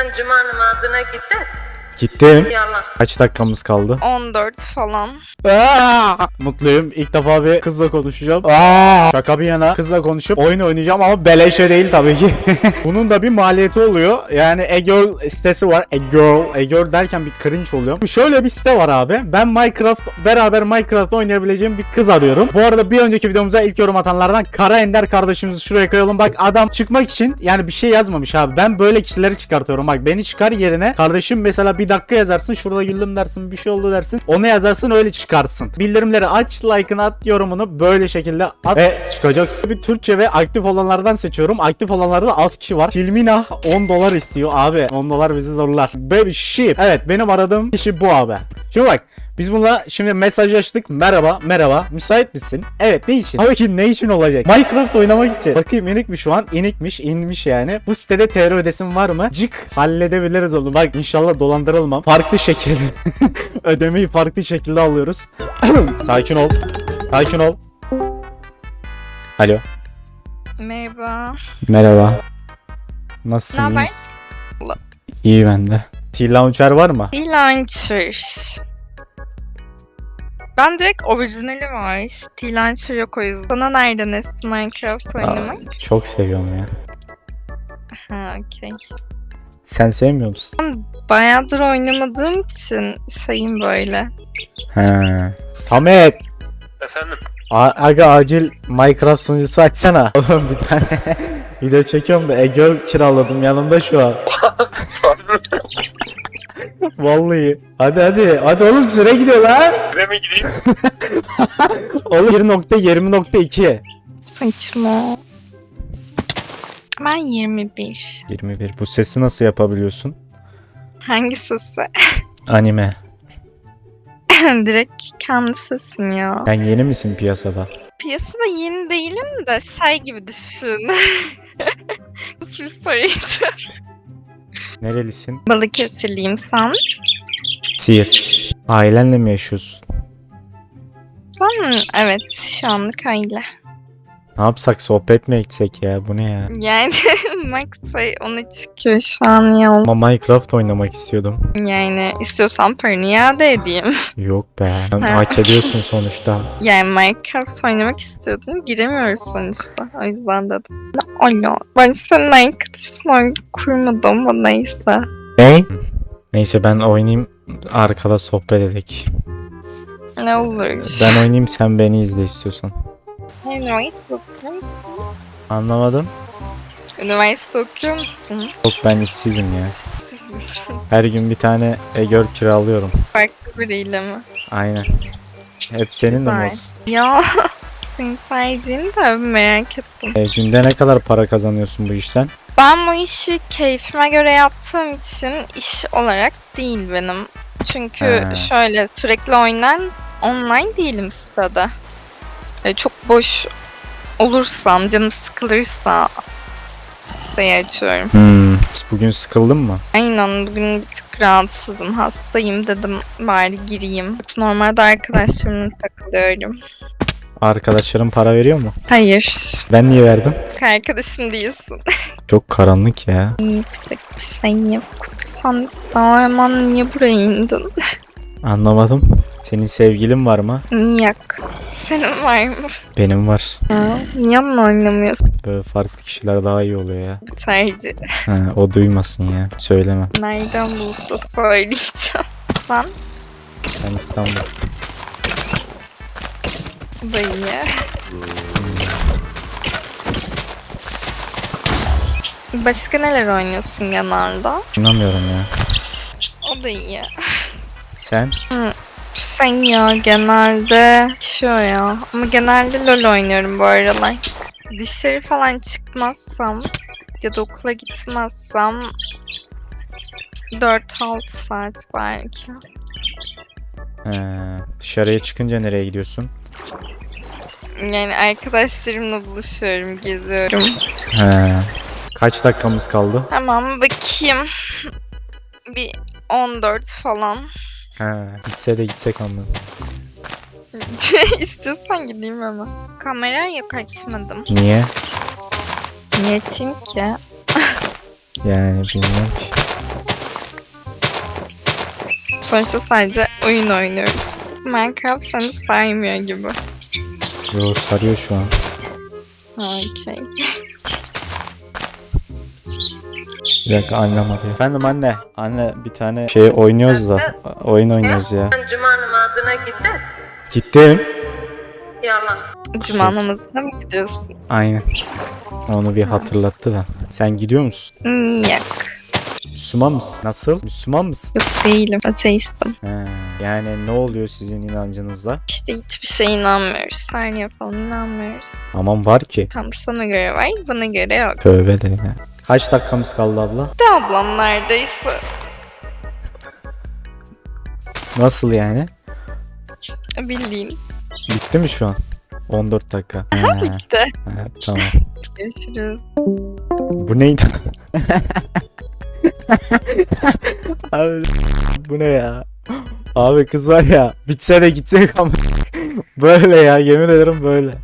Sen cuma namazına gittin. Gittim. Yalan. Kaç dakikamız kaldı? 14 falan. Aa! Mutluyum. İlk defa bir kızla konuşacağım. Aa! Şaka bir yana kızla konuşup oyun oynayacağım ama beleşe değil tabii ki. Bunun da bir maliyeti oluyor. Yani e-girl sitesi var. E-girl. E-girl derken bir cringe oluyor. Şöyle bir site var abi. Ben Minecraft beraber Minecraft oynayabileceğim bir kız arıyorum. Bu arada bir önceki videomuza ilk yorum atanlardan Kara Ender kardeşimizi şuraya koyalım. Bak adam çıkmak için yani bir şey yazmamış abi. Ben böyle kişileri çıkartıyorum. Bak beni çıkar yerine kardeşim mesela bir dakika yazarsın. Şurada güldüm dersin. Bir şey oldu dersin. Onu yazarsın öyle çıkarsın. Bildirimleri aç, like'ını at, yorumunu böyle şekilde at ve çıkacaksın. Bir Türkçe ve aktif olanlardan seçiyorum. Aktif olanlarda az kişi var. Tilmina 10 dolar istiyor abi. 10 dolar bizi zorlar. Baby ship. Evet benim aradığım kişi bu abi. Şimdi bak biz bununla şimdi mesajlaştık. Merhaba, merhaba. Müsait misin? Evet, ne için? Tabii ki ne için olacak? Minecraft oynamak için. Bakayım inik mi şu an? İnikmiş, inmiş yani. Bu sitede TR ödesim var mı? Cık halledebiliriz onu. Bak inşallah dolandırılmam. Farklı şekilde. Ödemeyi farklı şekilde alıyoruz. Sakin ol. Sakin ol. Alo. Merhaba. Merhaba. Nasılsın? Ne iyi haber? misin? İyi bende. T-Launcher var mı? T-Launcher. Ben direkt orijinali var. T-Launcher yok o yüzden. Sana nereden esti Minecraft oynamak? Çok seviyorum ya. Ha okey. Sen sevmiyor musun? Bayağıdır oynamadığım için şeyim böyle. He. Samet. Efendim? A- Aga acil Minecraft sunucusu açsana. Oğlum bir tane video çekiyorum da Egöl kiraladım yanımda şu an. Vallahi. Hadi hadi. Hadi oğlum süre gidiyor lan. Size mi gideyim? Oğlum 1.20.2. Saçma. Ben 21. 21. Bu sesi nasıl yapabiliyorsun? Hangi sesi? Anime. direkt kendi sesim ya. Sen yeni misin piyasada? Piyasada yeni değilim de şey gibi düşün. Nasıl bir soruydu? Nerelisin? Balıkesirliyim sen. Siirt. Ailenle mi yaşıyorsun? Ben evet şu anlık öyle. Ne yapsak sohbet mi etsek ya? Bu ne ya? Yani Max ona çıkıyor şu an ya. Ama Minecraft oynamak istiyordum. Yani istiyorsan paranı iade edeyim. Yok be. Sen Ha. hak ediyorsun sonuçta. Yani Minecraft oynamak istiyordum. Giremiyoruz sonuçta. O yüzden dedim. Allah. Ben senin arkadaşın oyun kurmadım ama neyse. Ne? Neyse ben oynayayım. Arkada sohbet edek. Ne olur. Ben oynayayım sen beni izle istiyorsan. Üniversite okuyor musun? Anlamadım. Üniversite okuyor musun? Yok ben işsizim ya. Her gün bir tane egör kiralıyorum. Farklı biriyle mi? Aynen. Hep senin de mi Güzel. olsun? Ya senin tercihini de merak ettim. E, günde ne kadar para kazanıyorsun bu işten? Ben bu işi keyfime göre yaptığım için iş olarak değil benim. Çünkü Ha. şöyle sürekli oynayan online değilim sitede. E, çok boş olursam, canım sıkılırsa siteyi açıyorum. Hmm. Bugün sıkıldın mı? Aynen bugün bir tık rahatsızım, hastayım dedim bari gireyim. Normalde arkadaşlarımla takılıyorum. Arkadaşların para veriyor mu? Hayır, Ben niye verdim? arkadaşım değilsin. Çok karanlık ya. Yapacak bir şey yok. Sen daha hemen niye buraya indin? Anlamadım. Senin sevgilin var mı? Yok. Senin var mı? Benim var. Ha, niye onunla oynamıyorsun Böyle farklı kişiler daha iyi oluyor ya. tercih? Ha, o duymasın ya. Söyleme. Nereden bulup da söyleyeceğim. Sen Ben İstanbul. da iyi. Başka neler oynuyorsun genelde? İnanmıyorum ya. O da iyi. Sen? Sen ya genelde şu ya. Ama genelde LoL oynuyorum bu aralar. Dışarı falan çıkmazsam ya da okula gitmezsem 4-6 saat belki. He, dışarıya çıkınca nereye gidiyorsun? Yani arkadaşlarımla buluşuyorum, geziyorum. He. Kaç dakikamız kaldı? Hemen bakayım. Bir 14 falan. Ha, gitse de gitsek anladım. İstiyorsan gideyim ama. kamera Kamerayı kaçmadım. Niye? Niye çünkü? yani bilmiyorum ki. Sonuçta sadece oyun oynuyoruz. Minecraft seni saymıyor gibi. Yo sarıyor şu an. Okay. Bir dakika annem arıyor. Efendim anne. Anne bir tane şey oynuyoruz da. Oyun oynuyoruz ya. Sen cuma namazına gittin. Gittim. Yalan. Cuma namazına mı gidiyorsun? Aynen. Onu bir hatırlattı da. Sen gidiyor musun? Hmm, yok. Müslüman mısın? Nasıl? Müslüman mısın? Yok değilim. Ateistim. He. Yani ne oluyor sizin inancınızda? İşte hiçbir şeye inanmıyoruz. Her yapalım inanmıyoruz. Aman var ki. Tam sana göre var, bana göre yok. Tövbe de ya. Kaç dakikamız kaldı abla? De ablam neredeyse. Nasıl yani? Bildiğin. Bitti mi şu an? 14 dakika. He, Bitti. he, tamam. Görüşürüz. Bu neydi? Abi bu ne ya? Abi kız var ya bitse de gitsek ama böyle ya yemin ederim böyle.